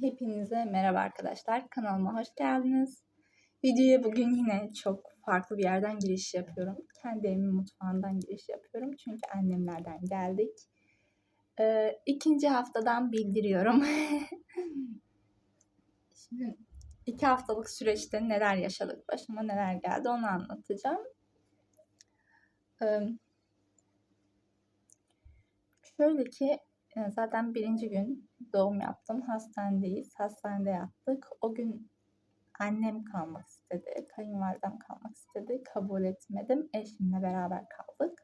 Hepinize merhaba arkadaşlar. Kanalıma hoş geldiniz. Videoya bugün yine çok farklı bir yerden giriş yapıyorum. Kendi evimin mutfağından giriş yapıyorum. Çünkü annemlerden geldik. Ee, ikinci haftadan bildiriyorum. Şimdi iki haftalık süreçte neler yaşadık, başıma neler geldi onu anlatacağım. Ee, şöyle ki zaten birinci gün doğum yaptım. Hastanedeyiz. Hastanede yattık. O gün annem kalmak istedi. Kayınvalidem kalmak istedi. Kabul etmedim. Eşimle beraber kaldık.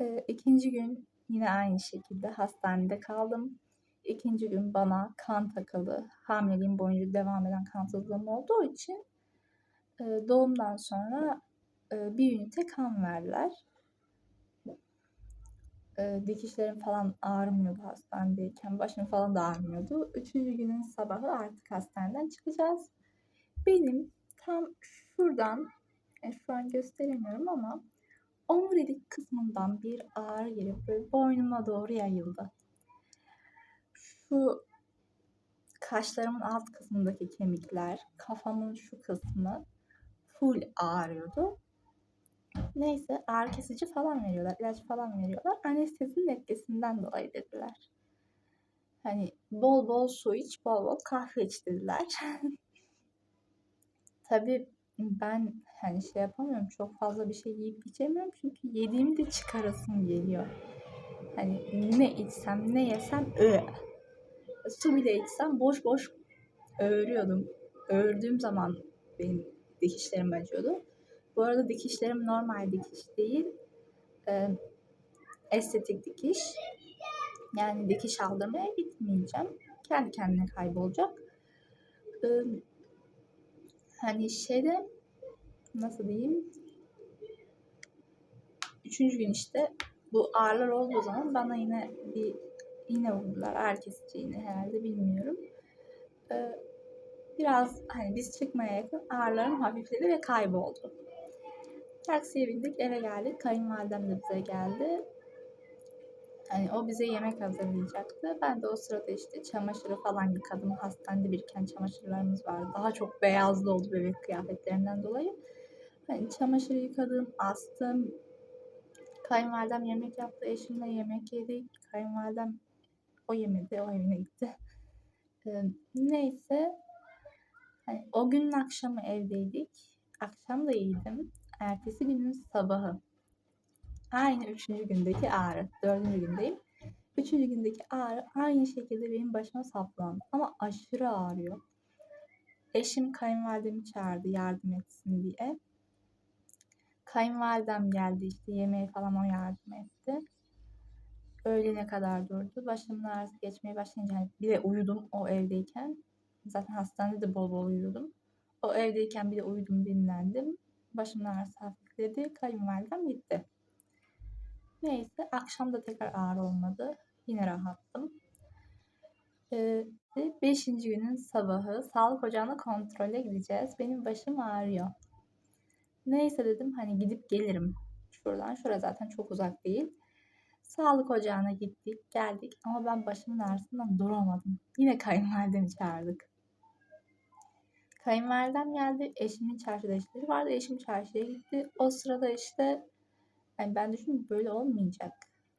E, ikinci gün yine aynı şekilde hastanede kaldım. İkinci gün bana kan takıldı. Hamileliğim boyunca devam eden kan takıldığım olduğu için e, doğumdan sonra bir ünite kan verdiler e, dikişlerim falan ağrımıyordu hastanedeyken. Başım falan da ağrımıyordu. Üçüncü günün sabahı artık hastaneden çıkacağız. Benim tam şuradan, e, şu an gösteremiyorum ama omurilik kısmından bir ağrı gelip boynuma doğru yayıldı. Şu kaşlarımın alt kısmındaki kemikler, kafamın şu kısmı full ağrıyordu. Neyse ağrı kesici falan veriyorlar. ilaç falan veriyorlar. Anestezinin etkisinden dolayı dediler. Hani bol bol su iç, bol bol kahve iç dediler. Tabii ben hani şey yapamıyorum. Çok fazla bir şey yiyip içemiyorum. Çünkü yediğimde çıkarasım geliyor. Hani ne içsem ne yesem ö. Su bile içsem boş boş öğürüyordum. Öğürdüğüm zaman benim dikişlerim acıyordu. Bu arada dikişlerim normal dikiş değil. E, estetik dikiş. Yani dikiş aldırmaya gitmeyeceğim. Kendi kendine kaybolacak. E, hani şeyde nasıl diyeyim üçüncü gün işte bu ağrılar olduğu zaman bana yine bir iğne vurdular. Ağrı kesici iğne herhalde bilmiyorum. Ee, biraz hani biz çıkmaya yakın ağrılarım hafifledi ve kayboldu. Taksiye bindik eve geldik. Kayınvalidem de bize geldi. Hani o bize yemek hazırlayacaktı. Ben de o sırada işte çamaşırı falan yıkadım. Hastanede biriken çamaşırlarımız vardı. Daha çok beyazlı oldu bebek kıyafetlerinden dolayı. Hani çamaşırı yıkadım, astım. Kayınvalidem yemek yaptı. Eşimle yemek yedik. Kayınvalidem o yemedi. O evine gitti. Ee, neyse. Hani o günün akşamı evdeydik. Akşam da iyiydim. Ertesi günün sabahı. Aynı üçüncü gündeki ağrı. Dördüncü gündeyim. Üçüncü gündeki ağrı aynı şekilde benim başıma saplandı. Ama aşırı ağrıyor. Eşim kayınvalidemi çağırdı yardım etsin diye. Kayınvalidem geldi işte yemeğe falan o yardım etti. Öğlene kadar durdu. Başımın ağrısı geçmeye başlayınca hani bir de uyudum o evdeyken. Zaten hastanede de bol bol uyudum. O evdeyken bir de uyudum dinlendim. Başımın ağrısı hafifledi. Kayınvalidem gitti. Neyse akşam da tekrar ağrı olmadı. Yine rahattım. Ee, beşinci günün sabahı sağlık ocağına kontrole gideceğiz. Benim başım ağrıyor. Neyse dedim hani gidip gelirim. Şuradan şuraya zaten çok uzak değil. Sağlık ocağına gittik geldik ama ben başımın ağrısından duramadım. Yine kayınvalidemi çağırdık. Kayınvalidem geldi. Eşimin çarşıda işleri vardı. Eşim çarşıya gitti. O sırada işte yani ben düşündüm böyle olmayacak.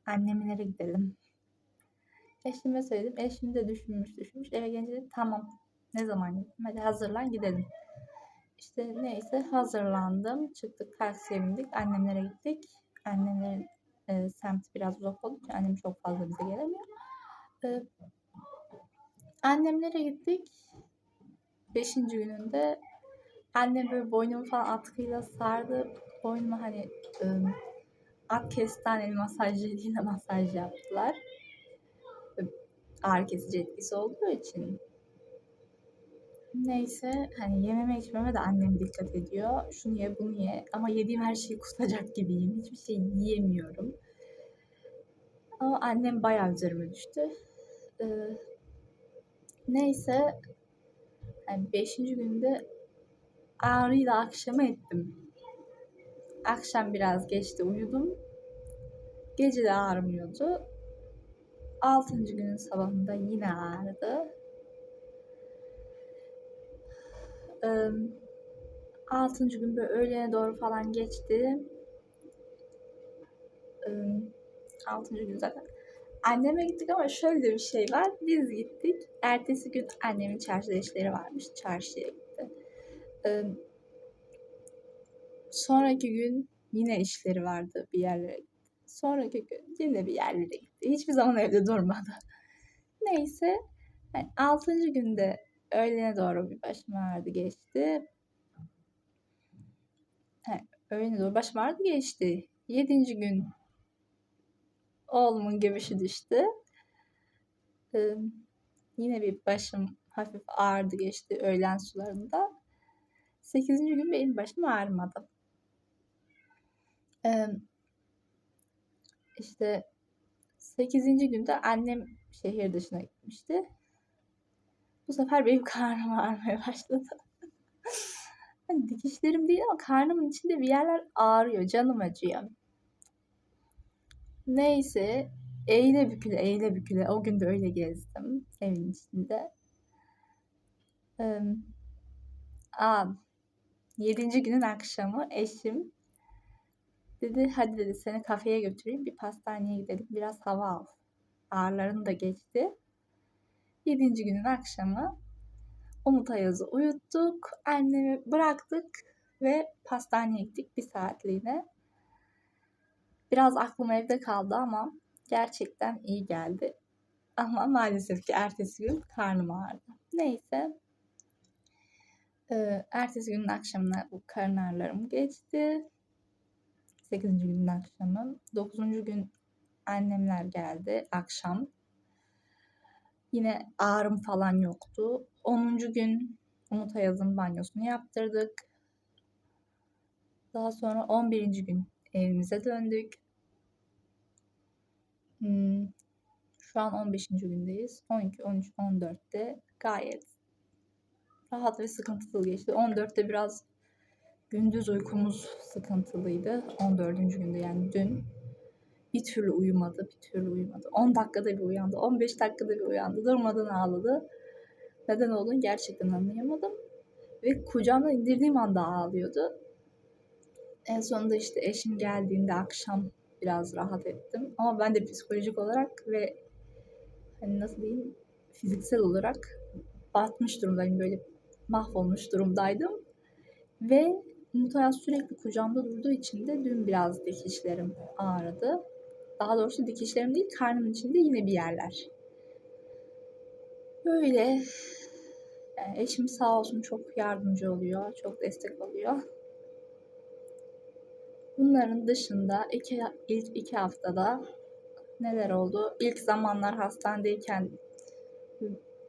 Annemlere gidelim. Eşime söyledim. Eşim de düşünmüş düşünmüş. Eve gelince dedi tamam ne zaman gidelim? Hadi hazırlan gidelim. İşte neyse hazırlandım. Çıktık taksiye bindik. Annemlere gittik. Annemlerin e, semti biraz uzak olduğu için annem çok fazla bize gelemiyor. E, annemlere gittik. Beşinci gününde annem böyle boynumu falan atkıyla sardı. Boynuma hani ıı, at kestaneli masajlarıyla masaj yaptılar. Ağrı kesici etkisi olduğu için. Neyse hani yememe içmeme de annem dikkat ediyor. Şunu ye bunu ye. Ama yediğim her şeyi kusacak gibiyim. Hiçbir şey yiyemiyorum. Ama annem bayağı üzerime düştü. Ee, neyse yani beşinci günde ağrıyla akşama ettim. Akşam biraz geçti uyudum. Gece de ağrımıyordu. Altıncı günün sabahında yine ağrıdı. Ee, altıncı gün böyle öğlene doğru falan geçti. Ee, altıncı gün zaten Anneme gittik ama şöyle bir şey var. Biz gittik. Ertesi gün annemin çarşıda işleri varmış. Çarşıya gitti. Eee, sonraki gün yine işleri vardı bir yerlere gitti. Sonraki gün yine bir yerlere gitti. Hiçbir zaman evde durmadı. Neyse. Yani altıncı günde öğlene doğru bir başım ağrıdı geçti. He, öğlene doğru başım ağrıdı geçti. Yedinci gün oğlumun göbüşü düştü. Ee, yine bir başım hafif ağrıdı geçti öğlen sularında. Sekizinci gün benim başım ağrımadı. Ee, işte sekizinci günde annem şehir dışına gitmişti. Bu sefer benim karnım ağrımaya başladı. hani dikişlerim değil ama karnımın içinde bir yerler ağrıyor, canım acıyor. Neyse eğile büküle eğile büküle o gün de öyle gezdim evin içinde. Ee, aa, yedinci günün akşamı eşim dedi hadi dedi seni kafeye götüreyim bir pastaneye gidelim biraz hava al. Ağrıların da geçti. Yedinci günün akşamı Umut Ayaz'ı uyuttuk. Annemi bıraktık ve pastaneye gittik bir saatliğine. Biraz aklım evde kaldı ama gerçekten iyi geldi. Ama maalesef ki ertesi gün karnım ağrıdı. Neyse. Ee, ertesi günün akşamına bu karın ağrılarım geçti. 8. günün akşamı. 9. gün annemler geldi akşam. Yine ağrım falan yoktu. 10. gün Umut Ayaz'ın banyosunu yaptırdık. Daha sonra 11. gün evimize döndük. Hmm, şu an 15. gündeyiz. 12, 13, 14'te gayet rahat ve sıkıntılı geçti. 14'te biraz gündüz uykumuz sıkıntılıydı. 14. günde yani dün bir türlü uyumadı, bir türlü uyumadı. 10 dakikada bir uyandı, 15 dakikada bir uyandı. Durmadan ağladı. Neden olduğunu gerçekten anlayamadım. Ve kucağımdan indirdiğim anda ağlıyordu. En sonunda işte eşim geldiğinde akşam biraz rahat ettim. Ama ben de psikolojik olarak ve hani nasıl diyeyim fiziksel olarak batmış durumdayım. Böyle mahvolmuş durumdaydım. Ve Umut sürekli kucağımda durduğu için de dün biraz dikişlerim ağrıdı. Daha doğrusu dikişlerim değil karnımın içinde yine bir yerler. Böyle yani eşim sağ olsun çok yardımcı oluyor, çok destek oluyor. Bunların dışında iki, ilk iki haftada neler oldu? İlk zamanlar hastanedeyken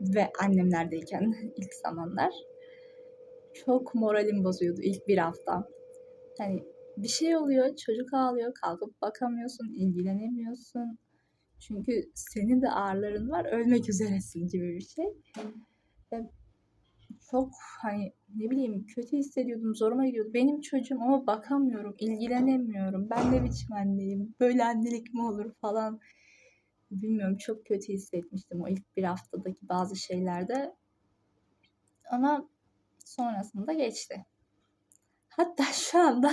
ve annemlerdeyken ilk zamanlar çok moralim bozuyordu ilk bir hafta. Hani bir şey oluyor, çocuk ağlıyor, kalkıp bakamıyorsun, ilgilenemiyorsun. Çünkü senin de ağrıların var, ölmek üzeresin gibi bir şey. Ve çok hani ne bileyim kötü hissediyordum, zoruma gidiyordu. Benim çocuğum ama bakamıyorum, ilgilenemiyorum. Ben ne biçim anneyim, böyle annelik mi olur falan. Bilmiyorum çok kötü hissetmiştim o ilk bir haftadaki bazı şeylerde. Ama sonrasında geçti. Hatta şu anda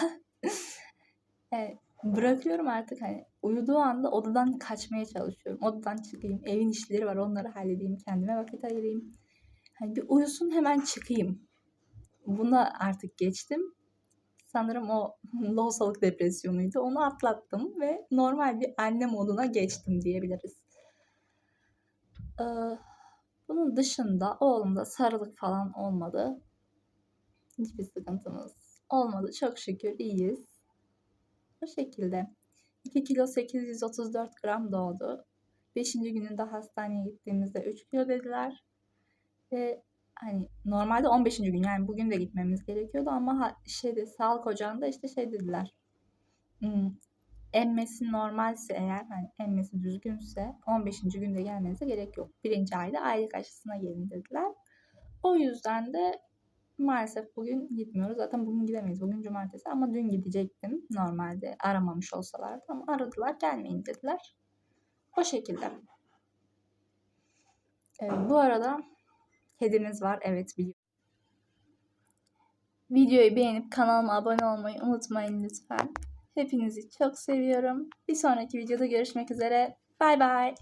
yani bırakıyorum artık hani uyuduğu anda odadan kaçmaya çalışıyorum. Odadan çıkayım. Evin işleri var onları halledeyim. Kendime vakit ayırayım. Hani bir uyusun hemen çıkayım. Buna artık geçtim. Sanırım o lohusalık depresyonuydu. Onu atlattım ve normal bir anne moduna geçtim diyebiliriz. Ee, bunun dışında oğlumda sarılık falan olmadı. Hiçbir sıkıntımız olmadı. Çok şükür iyiyiz. Bu şekilde. 2 kilo 834 gram doğdu. 5. gününde hastaneye gittiğimizde 3 kilo dediler. Ve hani normalde 15. gün yani bugün de gitmemiz gerekiyordu ama şeyde sağlık ocağında işte şey dediler. Hmm, emmesi normalse eğer hani emmesi düzgünse 15. günde gelmenize gerek yok. Birinci ayda aylık aşısına gelin dediler. O yüzden de maalesef bugün gitmiyoruz. Zaten bugün gidemeyiz. Bugün cumartesi ama dün gidecektim normalde aramamış olsalardı ama aradılar gelmeyin dediler. O şekilde. Ee, bu arada kedimiz var evet biliyorum. Videoyu beğenip kanalıma abone olmayı unutmayın lütfen. Hepinizi çok seviyorum. Bir sonraki videoda görüşmek üzere. Bay bay.